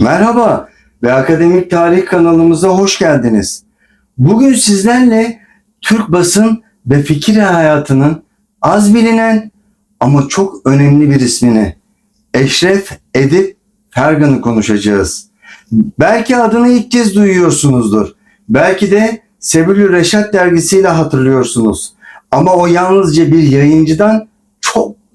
Merhaba ve Akademik Tarih kanalımıza hoş geldiniz. Bugün sizlerle Türk basın ve fikir hayatının az bilinen ama çok önemli bir ismini Eşref Edip Fergan'ı konuşacağız. Belki adını ilk kez duyuyorsunuzdur. Belki de Sebilü Reşat dergisiyle hatırlıyorsunuz. Ama o yalnızca bir yayıncıdan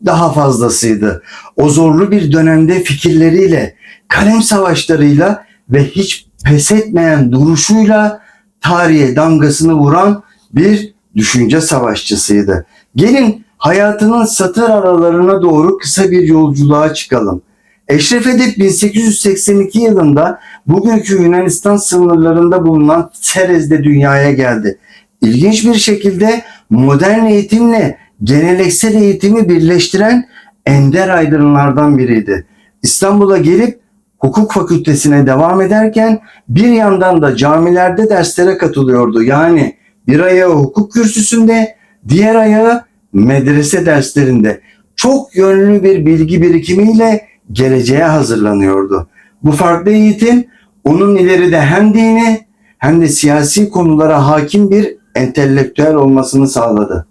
daha fazlasıydı. O zorlu bir dönemde fikirleriyle, kalem savaşlarıyla ve hiç pes etmeyen duruşuyla tarihe damgasını vuran bir düşünce savaşçısıydı. Gelin hayatının satır aralarına doğru kısa bir yolculuğa çıkalım. Eşref Edip 1882 yılında bugünkü Yunanistan sınırlarında bulunan Serez'de dünyaya geldi. İlginç bir şekilde modern eğitimle geleneksel eğitimi birleştiren ender aydınlardan biriydi. İstanbul'a gelip hukuk fakültesine devam ederken bir yandan da camilerde derslere katılıyordu. Yani bir ayağı hukuk kürsüsünde, diğer ayağı medrese derslerinde. Çok yönlü bir bilgi birikimiyle geleceğe hazırlanıyordu. Bu farklı eğitim onun ileride hem dini hem de siyasi konulara hakim bir entelektüel olmasını sağladı.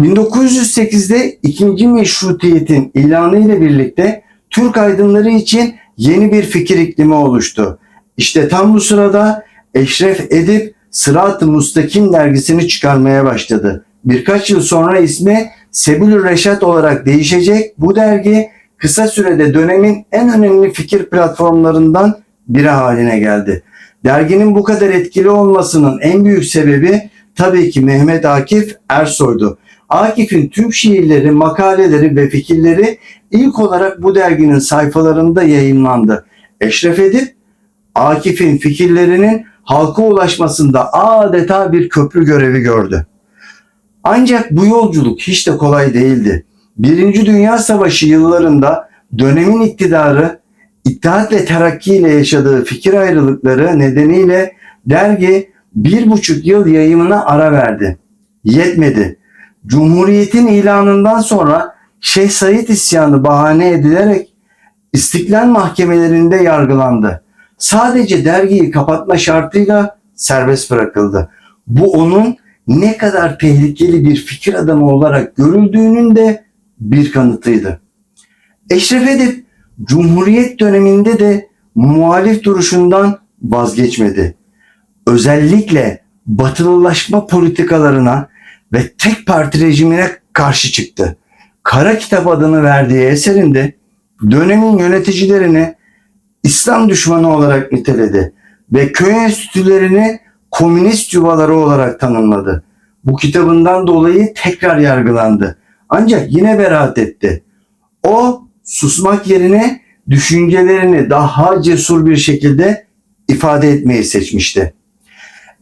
1908'de ikinci meşrutiyetin ilanı ile birlikte Türk aydınları için yeni bir fikir iklimi oluştu. İşte tam bu sırada Eşref Edip Sırat-ı Mustakim dergisini çıkarmaya başladı. Birkaç yıl sonra ismi Sebil Reşat olarak değişecek bu dergi kısa sürede dönemin en önemli fikir platformlarından biri haline geldi. Derginin bu kadar etkili olmasının en büyük sebebi tabii ki Mehmet Akif Ersoy'du. Akif'in tüm şiirleri, makaleleri ve fikirleri ilk olarak bu derginin sayfalarında yayınlandı. Eşref Edip, Akif'in fikirlerinin halka ulaşmasında adeta bir köprü görevi gördü. Ancak bu yolculuk hiç de kolay değildi. Birinci Dünya Savaşı yıllarında dönemin iktidarı İttihat ve Terakki ile yaşadığı fikir ayrılıkları nedeniyle dergi bir buçuk yıl yayımına ara verdi. Yetmedi. Cumhuriyetin ilanından sonra Şeyh Said isyanı bahane edilerek İstiklal mahkemelerinde yargılandı. Sadece dergiyi kapatma şartıyla serbest bırakıldı. Bu onun ne kadar tehlikeli bir fikir adamı olarak görüldüğünün de bir kanıtıydı. Eşref Edip Cumhuriyet döneminde de muhalif duruşundan vazgeçmedi. Özellikle batılılaşma politikalarına ve tek parti rejimine karşı çıktı. Kara Kitap adını verdiği eserinde dönemin yöneticilerini İslam düşmanı olarak niteledi ve köy enstitülerini komünist yuvaları olarak tanımladı. Bu kitabından dolayı tekrar yargılandı. Ancak yine beraat etti. O susmak yerine düşüncelerini daha cesur bir şekilde ifade etmeyi seçmişti.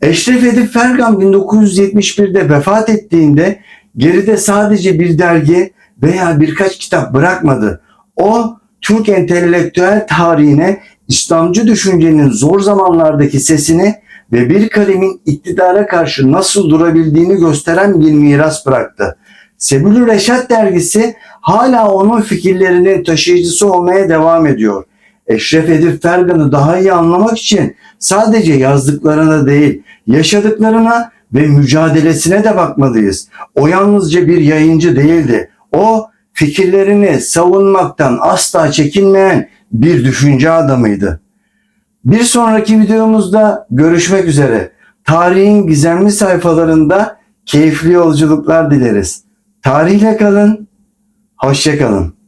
Eşref Edip Fergan 1971'de vefat ettiğinde geride sadece bir dergi veya birkaç kitap bırakmadı. O Türk entelektüel tarihine İslamcı düşüncenin zor zamanlardaki sesini ve bir kalemin iktidara karşı nasıl durabildiğini gösteren bir miras bıraktı. Sebilü Reşat dergisi hala onun fikirlerinin taşıyıcısı olmaya devam ediyor. Eşref Edip Fergan'ı daha iyi anlamak için sadece yazdıklarına değil, yaşadıklarına ve mücadelesine de bakmalıyız. O yalnızca bir yayıncı değildi. O fikirlerini savunmaktan asla çekinmeyen bir düşünce adamıydı. Bir sonraki videomuzda görüşmek üzere. Tarihin gizemli sayfalarında keyifli yolculuklar dileriz. Tarihle kalın, hoşça kalın.